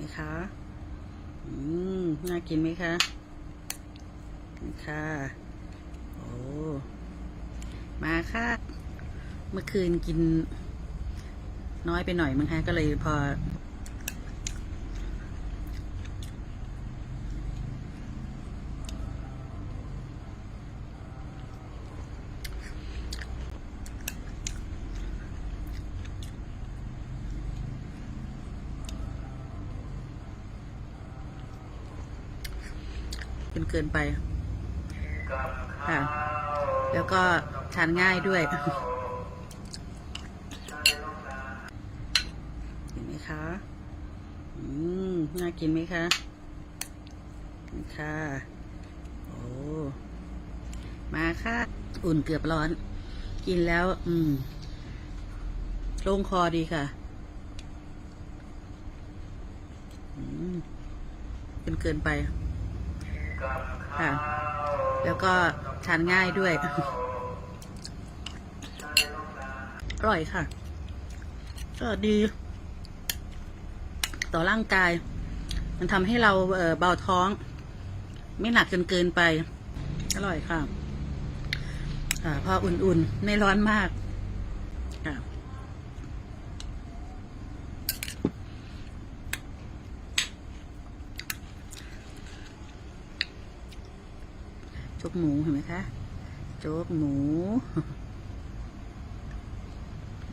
ไหมคะอืมน่ากินไหมคะนี่ค่ะโอ้มาค่ะ เมื่อคืนกินน้อยไปหน่อยมั้งคะก็เลยพอ นเกินไปค่ะ แล้วก็ทานง่ายด้วยเห็นไหมคะอืมน่ากินไหมคะนี่ค่ะโอ้มาค่ะ อุ่นเกือบร้อน กินแล้ว อืมโล่งคอดีค่ะอืมเกินเกินไป ค่ะ แล้วก็ทานง่ายด้วย อร่อยค่ะก็ดี ต่อร่างกาย มันทำให้เราเบาท้อง ไม่หนักจนเกินไป อร่อยค่ะ ค่ะ พออุ่นๆ ไม่ร้อนมาก ค่ะ โจ๊กหมูเห็นไหมคะ โจ๊กหมู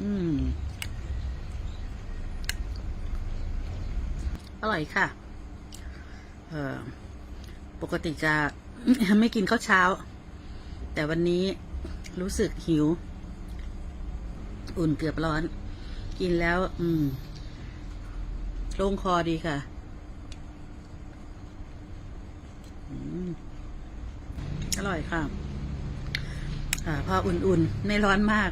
อืม อร่อยค่ะ เออปกติจะไม่กินข้าวเช้า แต่วันนี้รู้สึกหิว อุ่นเกือบร้อน กินแล้ว อืมโล่งคอดีค่ะ อืม อ ร่อยค่ะค่ะพออุ่นๆ ไม่ร้อนมาก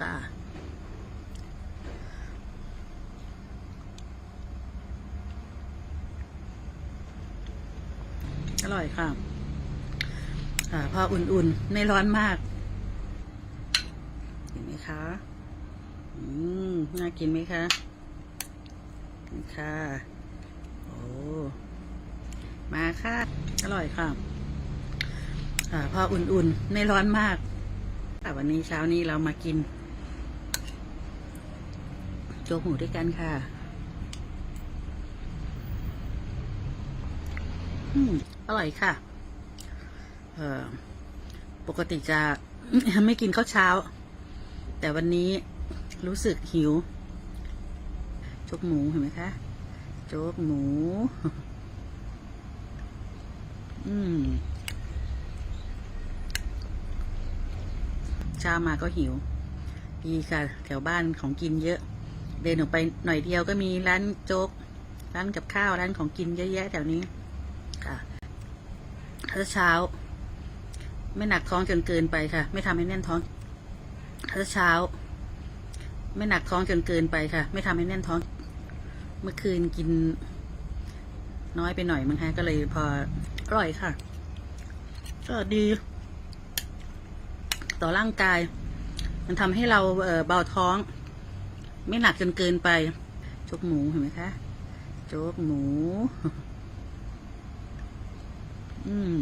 ค่ะ อร่อยค่ะค่ะพออุ่นๆ ไม่ร้อนมาก เห็นไหมคะ อืม น่ากินไหมคะ ค่ะ มาค่ะ อร่อยค่ะค่ะพออุ่นๆ ไม่ร้อนมากค่วันนี้เช้านี้เรามากินโจ๊กหมูด้วยกันค่ะอร่อยค่ะ เออปกติจะไม่กินข้าวเช้า แต่วันนี้รู้สึกหิว โจ๊กหมูเห็นไหมคะ โจ๊กหมู อืมเช้ามาก็หิว ดีค่ะ แถวบ้านของกินเยอะ เดินออกไปหน่อยเดียวก็มีร้านโจ๊ก ร้านกับข้าว ร้านของกินเยอะแยะแถวนี้ ค่ะถ้าเช้า ไม่หนักท้องจนเกินไปค่ะ ไม่ทำให้แน่นท้องถ้าเช้า ไม่หนักท้องจนเกินไปค่ะ ไม่ทำให้แน่นท้อง เมื่อคืนกิน น้อยไปหน่อยมั้งคะก็เลยพออร่อยค่ะก็ดี ต่อร่างกาย มันทำให้เราเบาท้อง ไม่หนักจนเกินไปโจ๊กหมูเห็นไหมคะโจ๊กหมู อืม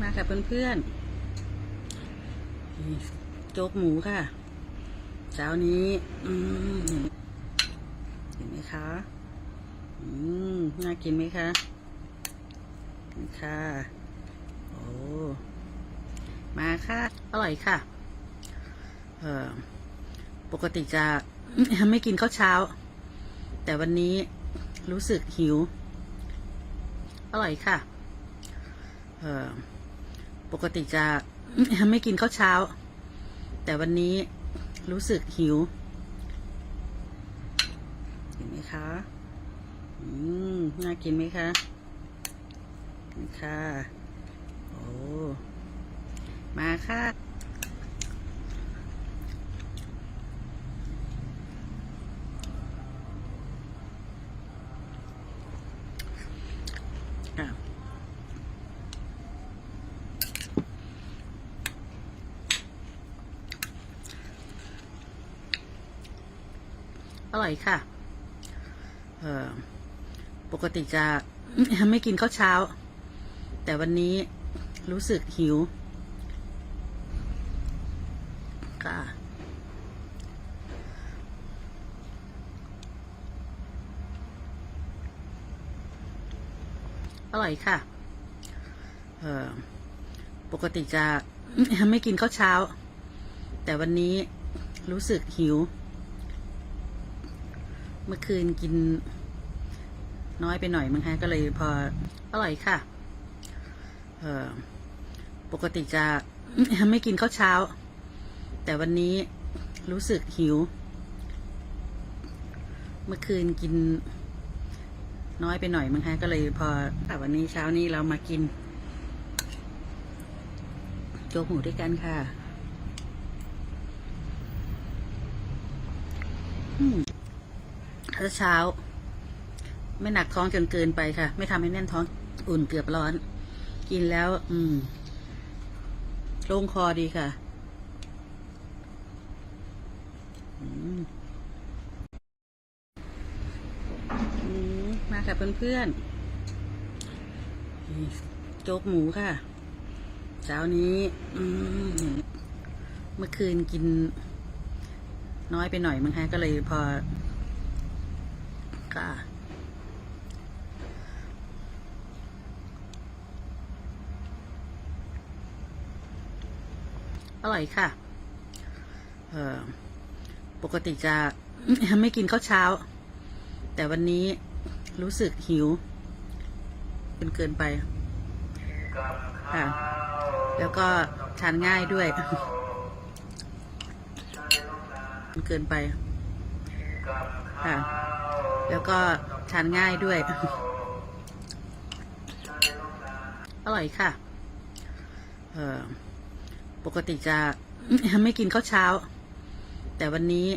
มากับเพื่อนๆโจ๊กหมูค่ะ เช้านี้เห็นไหมคะน่ากินไหมคะนี่ค่ะ โอ้ มาค่ะ อร่อยค่ะ เออปกติจะไม่กินข้าวเช้า แต่วันนี้รู้สึกหิว อร่อยค่ะ เออปกติจะไม่กินข้าวเช้า แต่วันนี้ รู้สึกหิว เห็นไหมคะ อืม น่ากินไหมคะนี่ค่ะ โอ้ มาค่ะ อร่อยค่ะ เออปกติจะไม่กินข้าวเช้า แต่วันนี้รู้สึกหิว ค่ะ อร่อยค่ะ เออปกติจะไม่กินข้าวเช้า แต่วันนี้รู้สึกหิว เมื่อคืนกินน้อยไปหน่อยมั้งคะก็เลยพออร่อยค่ะ เออปกติจะไม่กินข้าวเช้า แต่วันนี้รู้สึกหิว เมื่อคืนกินน้อยไปหน่อยมั้งคะก็เลยพอแต่วันนี้เช้านี้เรามากิน โจ๊กหมูด้วยกันค่ะอืม ถ้าเช้า ไม่หนักท้องจนเกินไปค่ะ ไม่ทำให้แน่นท้องอุ่นเกือบร้อน กินแล้ว อืมโล่งคอดีค่ะอืมมาค่ะเพื่อนๆโจ๊กหมูค่ะ เช้านี้อืมเมื่อคืนกินน้อยไปหน่อยมั้งคะก็เลยพอ ค่ะ อร่อยค่ะ เออปกติจะไม่กินข้าวเช้า แต่วันนี้รู้สึกหิวจนเกินไปค่ะ แล้วก็ทานง่ายด้วยจนเกินไปค่ะ แล้วก็ทานง่ายด้วย อร่อยค่ะ เออปกติจะไม่กินข้าวเช้า แต่วันนี้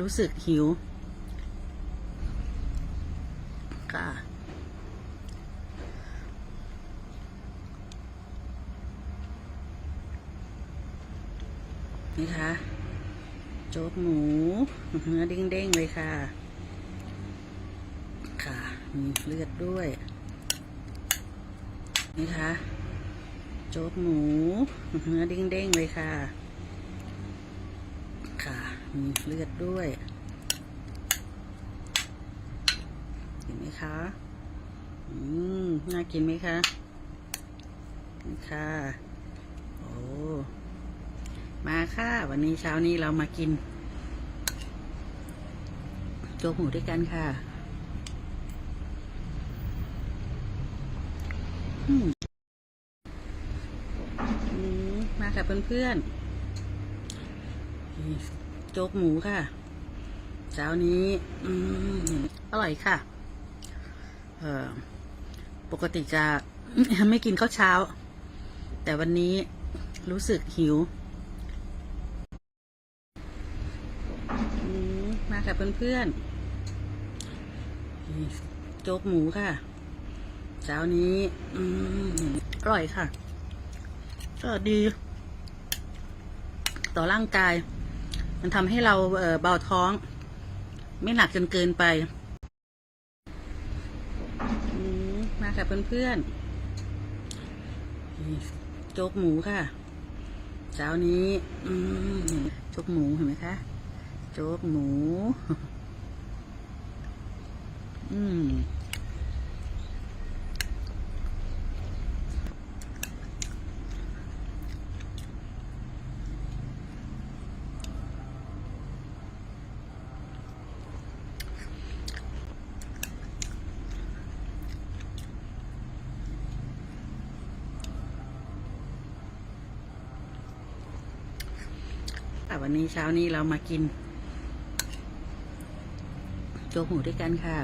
รู้สึกหิว ค่ะ นี่คะโจ๊กหมู เนื้อเด้งๆเลยค่ะ มีเลือดด้วยนี่คะโจ๊กหมูเนื้อเด้งๆเลยค่ะ ค่ะ มีเลือดด้วย เห็นไหมคะ อืม น่ากินไหมคะนี่ค่ะ โอ้ มาค่ะ วันนี้เช้านี้เรามากิน โจ๊กหมูด้วยกันค่ะ มาค่ะเพื่อนๆ โจ๊กหมูค่ะเช้านี้อร่อยค่ะ เออปกติจะไม่กินข้าวเช้า แต่วันนี้รู้สึกหิว มาค่ะเพื่อนๆ โจ๊กหมูค่ะ ช้านี้อืมอร่อยค่ะก็ดี ต่อร่างกาย มันทำให้เราเบาท้อง ไม่หนักจนเกินไปมาค่ะเพื่อนๆโจ๊กหมูค่ะเช้านี้โจ๊กหมูเห็นไหมคะโจ๊กหมู อืม วันนี้เช้านี้เรามากินโจ๊กหมูด้วยกันค่ะ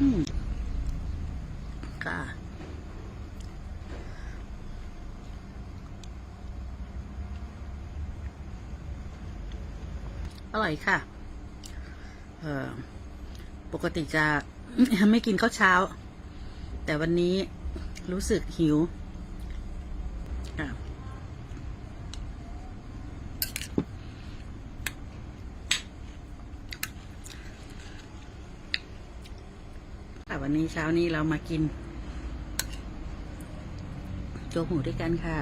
อืมค่ะอร่อยค่ะ เออปกติจะไม่กินข้าวเช้า แต่วันนี้รู้สึกหิว วันนี้เช้านี้เรามากินโจ๊กหมูด้วยกันค่ะ